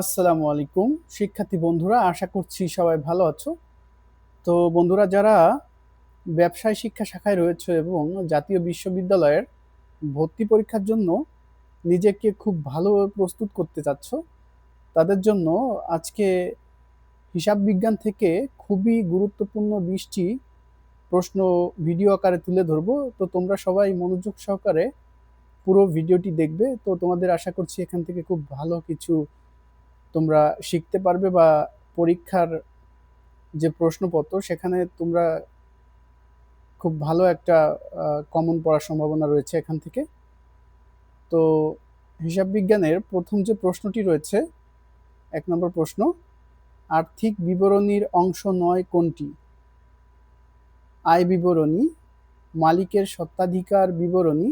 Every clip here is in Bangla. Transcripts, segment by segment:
আসসালামু আলাইকুম। শিক্ষার্থী বন্ধুরা, আশা করছি সবাই ভালো আছো। তো বন্ধুরা, যারা ব্যবসায় শিক্ষা শাখায় রয়েছে এবং জাতীয় বিশ্ববিদ্যালয়ের ভর্তি পরীক্ষার জন্য নিজেকে খুব ভালোভাবে প্রস্তুত করতে চাচ্ছ, তাদের জন্য আজকে হিসাব বিজ্ঞান থেকে খুবই গুরুত্বপূর্ণ বিশটি প্রশ্ন ভিডিও আকারে তুলে ধরবো। তো তোমরা সবাই মনোযোগ সহকারে পুরো ভিডিওটি দেখবে। তো তোমাদের আশা করছি এখান থেকে খুব ভালো কিছু তোমরা শিখতে পারবে বা পরীক্ষার যে প্রশ্নপত্র, সেখানে তোমরা খুব ভালো একটা কমন পড়ার সম্ভাবনা রয়েছে এখান থেকে। তো হিসাব বিজ্ঞানের প্রথম যে প্রশ্নটি রয়েছে, এক নম্বর প্রশ্ন, আর্থিক বিবরণীর অংশ নয় কোনটি? আয় বিবরণী, মালিকের সত্ত্বাধিকার বিবরণী,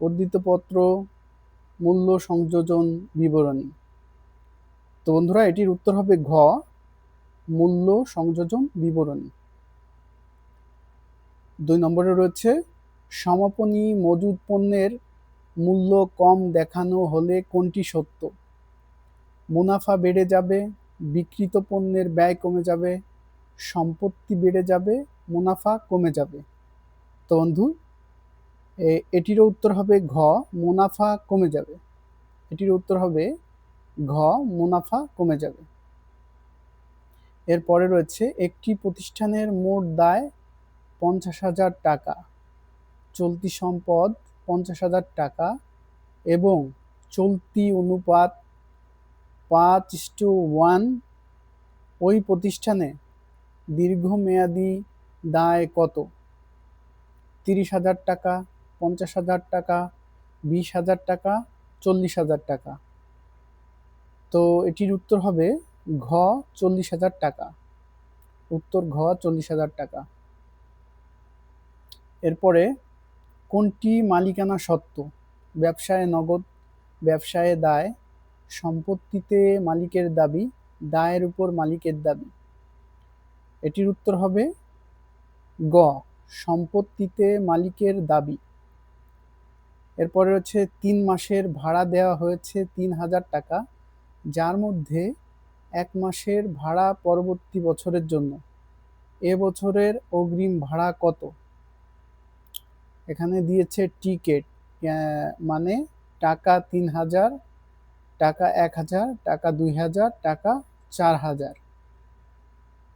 উদ্ধৃতপত্র, মূল্য সংযোজন বিবরণী। তো বন্ধুরা, এটির উত্তর হবে ঘ, মূল্য সংযোজন বিবরণী। দুই নম্বরে রয়েছে, সমাপনী মজুদ পণ্যের মূল্য কম দেখানো হলে কোনটি সত্য? মুনাফা বেড়ে যাবে বিকৃত পণ্যের ব্যয় কমে যাবে, সম্পত্তি বেড়ে যাবে, মুনাফা কমে যাবে। তো বন্ধু এটিরও উত্তর হবে ঘ, মুনাফা কমে যাবে। এটির উত্তর হবে ঘ, মুনাফা কমে যাবে। এরপরে রয়েছে একটি প্রতিষ্ঠানের মোট দায় পঞ্চাশ হাজার টাকা, চলতি সম্পদ পঞ্চাশ হাজার টাকা এবং চলতি অনুপাত পাঁচ টু ওয়ান ওই প্রতিষ্ঠানে দীর্ঘমেয়াদী দায় কত? তিরিশ হাজার টাকা, পঞ্চাশ হাজার টাকা, বিশ হাজার টাকা, চল্লিশ হাজার টাকা। তো এটির উত্তর হবে ঘ চল্লিশ হাজার টাকা। উত্তর ঘ চল্লিশ হাজার টাকা। এরপরে কোনটি মালিকানা সত্ত্ব ব্যবসায় নগদ, ব্যবসায় দায়, সম্পত্তিতে মালিকের দাবি, দায়ের উপর মালিকের দাবি। এটির উত্তর হবে গ, সম্পত্তিতে মালিকের দাবি। এরপরে হচ্ছে তিন মাসের ভাড়া দেওয়া হয়েছে তিন হাজার টাকা। যার মধ্যে এক মাসের ভাড়া পরবর্তী বছরের জন্য। এ বছরের অগ্রিম ভাড়া কত? এখানে দিয়েছে টিকেট মানে টাকা তিন হাজার, টাকা এক হাজার, টাকা দুই হাজার, টাকা চার হাজার।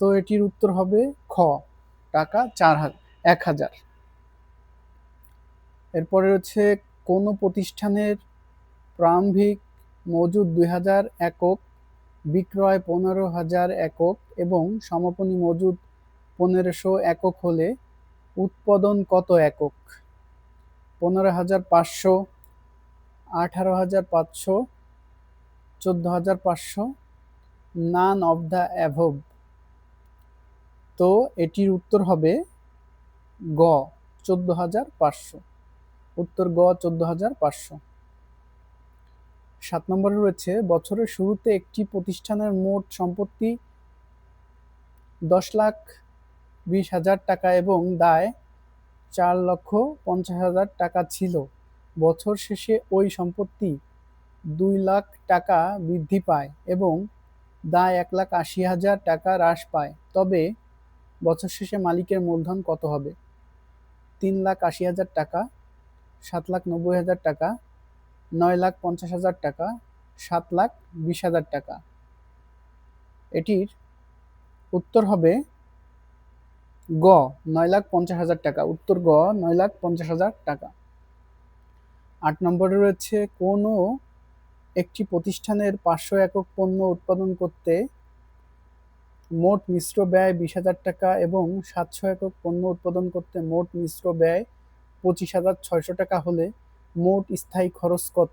তো এটির উত্তর হবে খ, টাকা চার হাজার, এক হাজার। এরপরে হচ্ছে কোনো প্রতিষ্ঠানের প্রারম্ভিক মজুদ দুই হাজার একক, বিক্রয় পনেরো হাজার একক এবং সমাপনী মজুদ পনেরোশো একক হলে উৎপাদন কত একক? পনেরো হাজার পাঁচশো, আঠারো হাজার পাঁচশো, চোদ্দ হাজার পাঁচশো নান অফ দ্য অ্যাভব তো এটির উত্তর হবে গ, চোদ্দ হাজার পাঁচশো। উত্তর গ, চোদ্দ হাজার পাঁচশো। সাত নম্বরে রয়েছে, বছরের শুরুতে একটি প্রতিষ্ঠানের মোট সম্পত্তি দশ লাখ বিশ হাজার টাকা এবং দায় চার লক্ষ পঞ্চাশ হাজার টাকা ছিল। বছর শেষে ওই সম্পত্তি দুই লাখ টাকা বৃদ্ধি পায় এবং দায় এক লাখ আশি হাজার টাকা হ্রাস পায়। তবে বছর শেষে মালিকের মূলধন কত হবে? তিন লাখ আশি হাজার টাকা, সাত লাখ নব্বই হাজার টাকা নয় লাখ পঞ্চাশ হাজার টাকা, সাত লাখ বিশ হাজার টাকা। এটির উত্তর হবে গ, নয় লাখ পঞ্চাশ হাজার টাকা। উত্তর গ, নয় লাখ পঞ্চাশ হাজার টাকা। আট নম্বরে রয়েছে, কোনো একটি প্রতিষ্ঠানের পাঁচশো একক পণ্য উৎপাদন করতে মোট মিশ্র ব্যয় বিশ হাজার টাকা এবং সাতশো একক পণ্য উৎপাদন করতে মোট মিশ্র ব্যয় পঁচিশ হাজার ছয়শো টাকা হলে মোট স্থায়ী খরচ কত?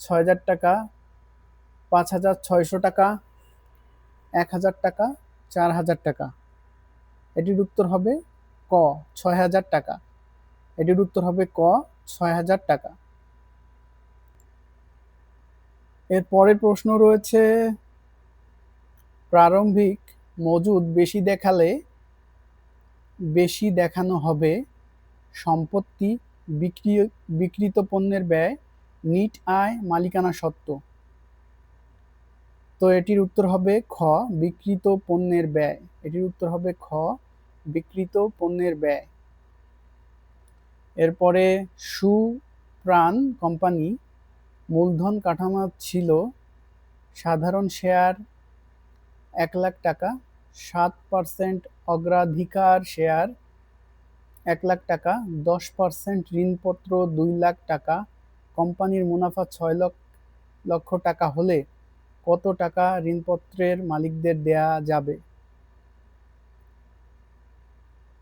ছয় হাজার টাকা পাঁচ হাজার ছয়শো টাকা এক হাজার টাকা চার হাজার টাকা। এটির উত্তর হবে ক ছয় হাজার টাকা। এটির উত্তর হবে ক ছয় হাজার টাকা। এর পরের প্রশ্ন রয়েছে, প্রারম্ভিক মজুদ বেশি দেখালে বেশি দেখানো হবে সম্পত্তি বিক্রি, বিক্রিত পণ্যের ব্যয় নিট আয় মালিকানা সত্ত্ব। তো এটির উত্তর হবে খ বিকৃত পণ্যের ব্যয়। এটির উত্তর হবে খ বিকৃত পণ্যের ব্যয়। এরপরে সুপ্রাণ কোম্পানি, মূলধন কাঠামো ছিল সাধারণ শেয়ার এক লাখ টাকা, সাত পার্সেন্ট অগ্রাধিকার শেয়ার এক লাখ টাকা, দশ পার্সেন্ট ঋণপত্র দুই লাখ টাকা, কোম্পানির মুনাফা ছয় লক্ষ লক্ষ টাকা হলে কত টাকা ঋণপত্রের মালিকদের দেয়া যাবে?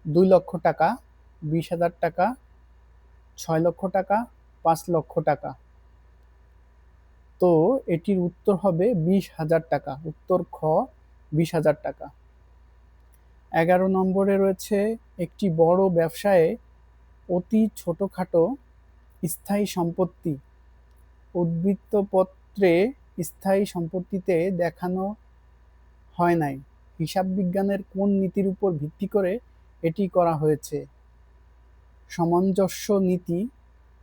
দুই লক্ষ টাকা, বিশ হাজার টাকা, ছয় লক্ষ টাকা, পাঁচ লক্ষ টাকা। তো এটির উত্তর হবে বিশ হাজার টাকা, উত্তর খ, বিশ হাজার টাকা। এগারো নম্বরে রয়েছে একটি বড় ব্যবসায়ে অতি ছোটোখাটো স্থায়ী সম্পত্তি। উদ্বৃত্তপত্রে স্থায়ী সম্পত্তিতে দেখানো হয় নাই। হিসাব বিজ্ঞানের কোন নীতির উপর ভিত্তি করে এটি করা হয়েছে? সামঞ্জস্য নীতি,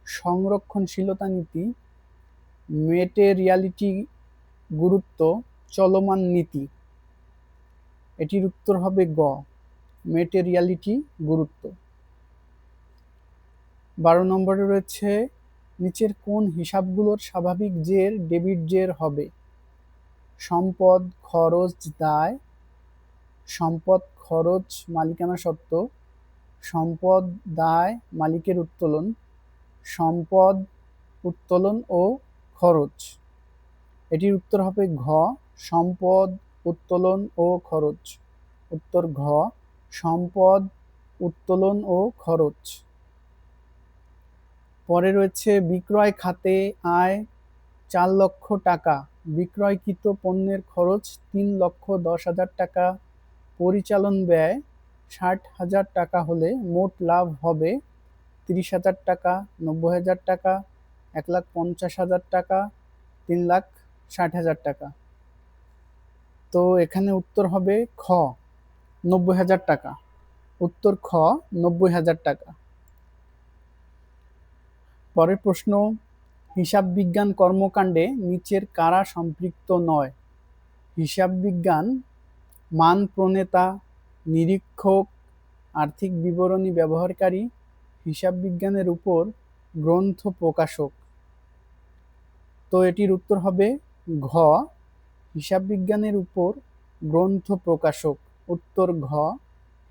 সংরক্ষণশীলতা নীতি মেটেরিয়ালিটি গুরুত্ব, চলমান নীতি। এটির উত্তর হবে গ মেটেরিয়ালিটি গুরুত্ব। বারো নম্বরে রয়েছে, নিচের কোন হিসাবগুলোর স্বাভাবিক জের ডেবিট জের হবে? সম্পদ, খরচ, দায়। সম্পদ, খরচ, মালিকানা সত্ত্ব সম্পদ, দায়, মালিকের উত্তোলন। সম্পদ, উত্তোলন ও খরচ। এটির উত্তর হবে ঘ, সম্পদ উত্তোলন ও খরচ। উত্তর ঘ, সম্পদ, উত্তোলন ও খরচ। পরে রয়েছে বিক্রয় খাতে আয় চার লক্ষ টাকা। বিক্রয়কৃত পণ্যের খরচ তিন লক্ষ দশ হাজার টাকা। পরিচালন ব্যয় ষাট হাজার টাকা হলে মোট লাভ হবে তিরিশ হাজার টাকা, নব্বই হাজার টাকা, এক লাখ পঞ্চাশ হাজার টাকা, তিন লাখ ষাট হাজার টাকা। তো এখানে উত্তর হবে খ, নব্বই হাজার টাকা। উত্তর খ, নব্বই হাজার টাকা। পরের প্রশ্ন, হিসাব বিজ্ঞান কর্মকাণ্ডে নিচের কারা সম্পৃক্ত নয়? হিসাব বিজ্ঞান, মান প্রণেতা, নিরীক্ষক, আর্থিক বিবরণী ব্যবহারকারী, হিসাব বিজ্ঞানের উপর গ্রন্থ প্রকাশক। তো এটির উত্তর হবে ঘ হিসাব বিজ্ঞানের উপর গ্রন্থ প্রকাশক, উত্তর ঘ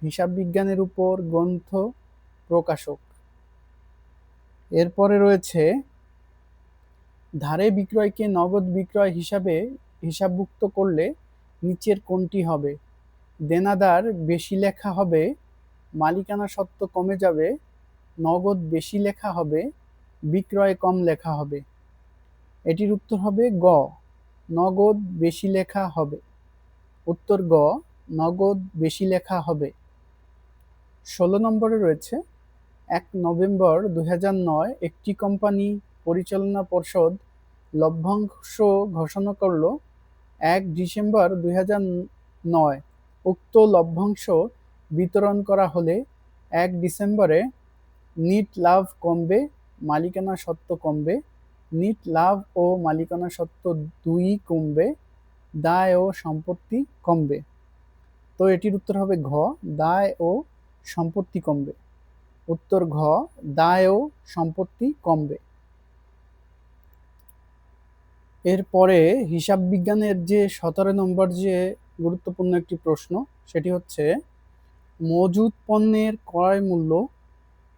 হিসাব বিজ্ঞানের উপর গ্রন্থ প্রকাশক। এরপরে রয়েছে, ধারে বিক্রয়কে নগদ বিক্রয় হিসাবে হিসাবভুক্ত করলে নিচের কোনটি হবে? দেনাদার বেশি লেখা হবে, মালিকানা সত্ত্ব কমে যাবে, নগদ বেশি লেখা হবে, বিক্রয় কম লেখা হবে। এটির উত্তর হবে গ। নগদ বেশি লেখা হবে। উত্তর গ, নগদ বেশি লেখা হবে। ষোলো নম্বরে রয়েছে, এক নভেম্বর দু নয় একটি কোম্পানি পরিচালনা পর্ষদ লভ্যাংশ ঘোষণা করল, এক ডিসেম্বর দুই নয় উক্ত লভ্যাংশ বিতরণ করা হলে এক ডিসেম্বরে নিট লাভ কমবে, মালিকানা সত্ত্ব কমবে নিট লাভ ও মালিকানা সত্ত্ব দুই কমবে, দায় ও সম্পত্তি কমবে। তো এটির উত্তর হবে ঘ, দায় ও সম্পত্তি কমবে। উত্তর ঘ, দায় ও সম্পত্তি কমবে। এরপরে হিসাব বিজ্ঞানের যে সতেরো নম্বর যে গুরুত্বপূর্ণ একটি প্রশ্ন, সেটি হচ্ছে মজুদ পণ্যের ক্রয় মূল্য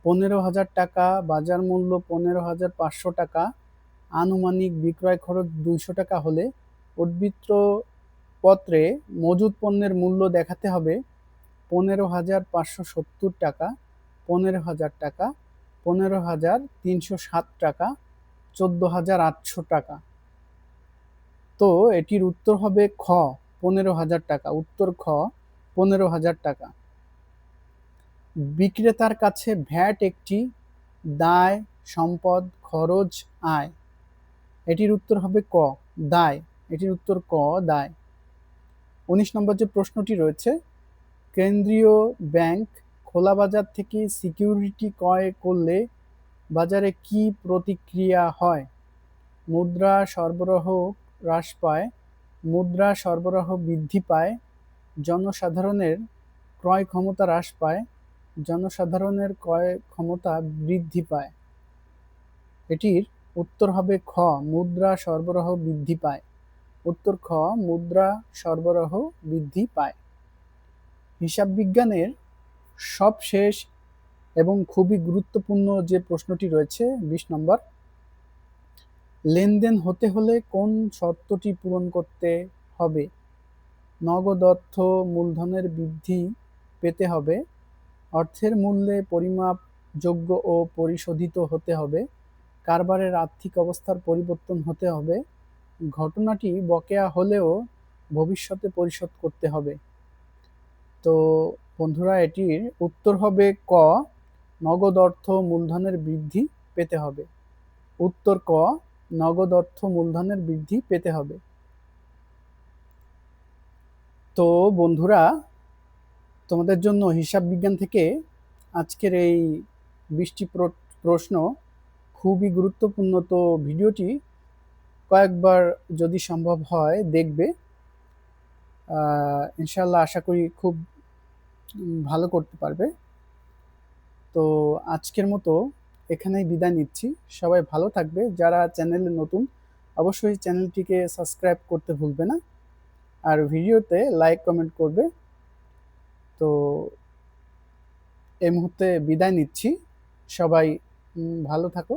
পনেরো হাজার টাকা, বাজার মূল্য পনেরো হাজার পাঁচশো টাকা আনুমানিক বিক্রয় খরচ দুইশো টাকা হলে উদ্বৃত্ত পত্রে মজুদ পণ্যের মূল্য দেখাতে হবে পনেরো হাজার পাঁচশো সত্তর টাকা, পনেরো হাজার টাকা, পনেরো হাজার তিনশো সাত টাকা, চোদ্দ হাজার আটশো টাকা। তো এটির উত্তর হবে খ, পনেরো হাজার টাকা। উত্তর খ, পনেরো হাজার টাকা। বিক্রেতার কাছে ভ্যাট একটি দায়, সম্পদ, খরচ, আয়। এটির উত্তর হবে ক, দায়। এটির উত্তর ক, দায়। উনিশ নম্বর যে প্রশ্নটি রয়েছে, কেন্দ্রীয় ব্যাংক খোলা বাজার থেকে সিকিউরিটি ক্রয় করলে বাজারে কি প্রতিক্রিয়া হয়? মুদ্রা সরবরাহ হ্রাস পায়, মুদ্রা সরবরাহ বৃদ্ধি পায়, জনসাধারণের ক্রয় ক্ষমতা হ্রাস পায়, জনসাধারণের ক্রয় ক্ষমতা বৃদ্ধি পায়। এটির উত্তর হবে খ, মুদ্রা সরবরাহ বৃদ্ধি পায়। উত্তর খ, মুদ্রা সরবরাহ বৃদ্ধি পায়। হিসাব বিজ্ঞানের সবশেষ এবং খুবই গুরুত্বপূর্ণ যে প্রশ্নটি রয়েছে, বিশ নম্বর, লেনদেন হতে হলে কোন শর্তটি পূরণ করতে হবে? নগদ অর্থ মূলধনের বৃদ্ধি পেতে হবে, অর্থের মূল্যে পরিমাপযোগ্য ও পরিশোধিত হতে হবে কারবারের আর্থিক অবস্থার পরিবর্তন হতে হবে। ঘটনাটি বকেয়া হলেও ভবিষ্যতে পরিশোধ করতে হবে। তো বন্ধুরা, এটির উত্তর হবে ক, নগদ অর্থ মূলধনের বৃদ্ধি পেতে হবে। উত্তর ক, নগদ অর্থ মূলধনের বৃদ্ধি পেতে হবে। তো বন্ধুরা, তোমাদের জন্য হিসাব বিজ্ঞান থেকে আজকের এই বৃষ্টি প্রশ্ন খুবই গুরুত্বপূর্ণ। তো ভিডিওটি কয়েকবার যদি সম্ভব হয় দেখবে। ইনশাল্লাহ আশা করি খুব ভালো করতে পারবে। তো আজকের মতো এখানেই বিদায় নিচ্ছি। সবাই ভালো থাকবে। যারা চ্যানেলে নতুন, অবশ্যই চ্যানেলটিকে সাবস্ক্রাইব করতে ভুলবে না। আর ভিডিওতে লাইক, কমেন্ট করবে। তো এই মুহূর্তে বিদায় নিচ্ছি। সবাই ভালো থাকো।